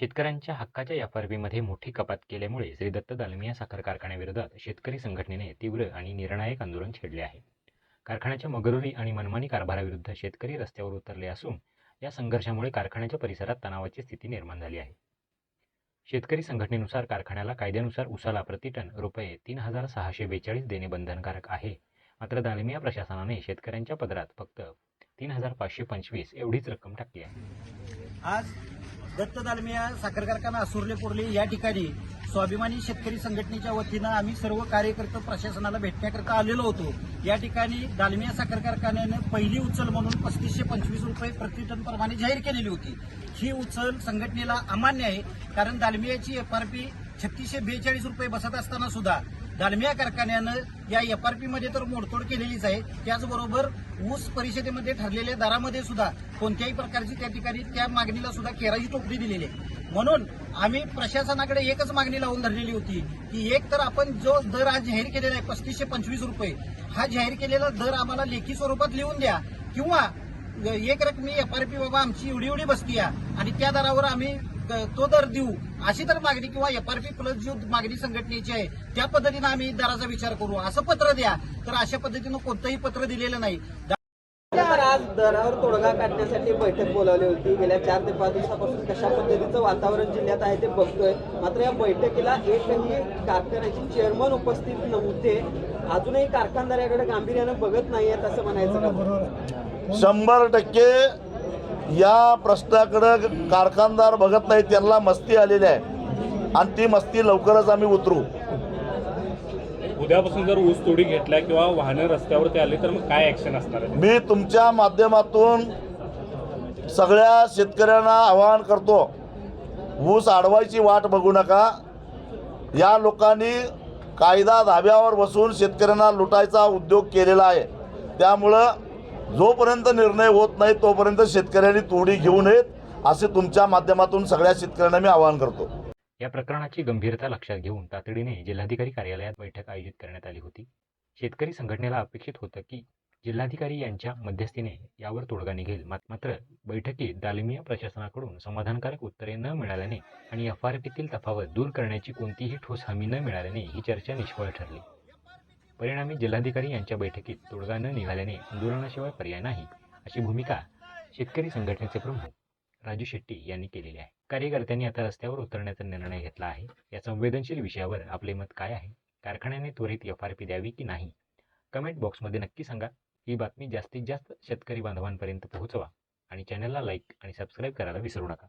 शेतकऱ्यांच्या हक्काच्या F R मोठी कपात केल्यामुळे श्री दत्त दालमिया साखर कारखान्याविरोधात शेतकरी संघटनेने तीव्र आणि निर्णायक आंदोलन छेडले आहे. कारखान्याच्या मगरुरी आणि मनमानी कारभाराविरुद्ध शेतकरी रस्त्यावर उतरले असून या संघर्षामुळे कारखान्याच्या परिसरात तणावाची स्थिती निर्माण झाली आहे. शेतकरी संघटनेनुसार कारखान्याला कायद्यानुसार उसाला प्रतिटन रुपये तीन हजार सहाशे बेचाळीस देणे बंधनकारक आहे. मात्र दालमिया प्रशासनाने शेतकऱ्यांच्या पदरात फक्त तीन हजार पाचशे पंचवीस एवढीच रक्कम टाकली आहे. आज दत्त दालमिया साखर कारखाना असुर्ले कोर्ले या ठिकाणी स्वाभिमानी शेतकरी संघटनेच्या वतीनं आम्ही सर्व कार्यकर्ते प्रशासनाला भेटण्याकरता आलेलो होतो. या ठिकाणी दालमिया साखर कारखान्यानं पहिली उचल म्हणून पस्तीसशे पंचवीस रुपये प्रतिटन प्रमाणे जाहीर केलेली होती. ही उचल संघटनेला अमान्य आहे कारण दालमियाची एफआरपी छत्तीसशे बेचाळीस रुपये बसत असताना सुद्धा दालमिया कारखान्यानं या एफआरपी मध्ये तर मोडतोड केलेलीच आहे. त्याचबरोबर ऊस परिषदेमध्ये ठरलेल्या दरामध्ये सुद्धा कोणत्याही प्रकारची त्या ठिकाणी त्या मागणीला सुद्धा केराची टोपली दिलेली आहे. म्हणून आम्ही प्रशासनाकडे एकच मागणी लावून धरलेली होती की एक तर आपण जो दर आज जाहीर केलेला आहे पस्तीसशे पंचवीस रुपये हा जाहीर केलेला दर आम्हाला लेखी स्वरूपात लिहून द्या किंवा एक रकमी एफआरपी बाबा आमची एवढी एवढी बसती आणि त्या दरावर आम्ही तो दर देऊ अशी तर मागणी किंवा एफआरपी प्लस जो मागणी संघटनेची आहे त्या पद्धतीनं आम्ही दराचा विचार करू. असं पत्र द्या तर अशा पद्धतीनं कोणतंही पत्र दिलेलं नाही. आज दरावर तोडगा काढण्यासाठी बैठक बोलावली होती. गेल्या चार ते पाच दिवसापासून कशा पद्धतीचं वातावरण जिल्ह्यात आहे ते बघतोय. मात्र या बैठकीला एकही कारखान्याचे चेअरमन उपस्थित नव्हते. अजूनही कारखानदाराकडे गांभीर्यानं बघत नाहीयेत असं म्हणायचं का? शंभर टक्के या प्रश्नाकडं कारखानदार बघत नाही त्यांना मस्ती आलेली आहे. आणि ती मस्ती लवकरच आम्ही उतरू. उद्यापासून जर ऊस तोडी घेतल्या किंवा वाहनं रस्त्यावरती आले तर मग काय ऍक्शन असणार आहे? मी तुमच्या माध्यमातून सगळ्या शेतकऱ्यांना आवाहन करतो ऊस अडवायची वाट बघू नका. या लोकांनी कायदा धाब्यावर बसून शेतकऱ्यांना लुटायचा उद्योग केलेला आहे. त्यामुळं जोपर्यंत निर्णय होत नाही तोपर्यंत शेतकऱ्यांनी तोडी घेऊ नयेत असे तुमच्या माध्यमातून सगळ्या शेतकऱ्यांना मी आवाहन करतो. या प्रकरणाची गंभीरता लक्षात घेऊन तातडीने जिल्हाधिकारी कार्यालयात बैठक आयोजित करण्यात आली होती. शेतकरी संघटनेला अपेक्षित होतं की जिल्हाधिकारी यांच्या मध्यस्थीने यावर तोडगा निघेल. मात्र बैठकीत दालमिया प्रशासनाकडून समाधानकारक उत्तरे न मिळाल्याने आणि एफ आर पीतील तफावत दूर करण्याची कोणतीही ठोस हमी न मिळाल्याने ही चर्चा निष्फळ ठरली. परिणामी जिल्हाधिकारी यांच्या बैठकीत तोडगा न निघाल्याने आंदोलनाशिवाय पर्याय नाही अशी भूमिका शेतकरी संघटनेचे प्रमुख राजू शेट्टी यांनी केलेली आहे. कार्यकर्त्यांनी आता रस्त्यावर उतरण्याचा निर्णय घेतला आहे. या संवेदनशील विषयावर आपले मत काय आहे? कारखान्याने त्वरित एफ आर पी द्यावी की नाही? कमेंट बॉक्समध्ये नक्की सांगा. ही बातमी जास्तीत जास्त शेतकरी बांधवांपर्यंत पोहोचवा आणि चॅनलला लाईक आणि सबस्क्राईब करायला विसरू नका.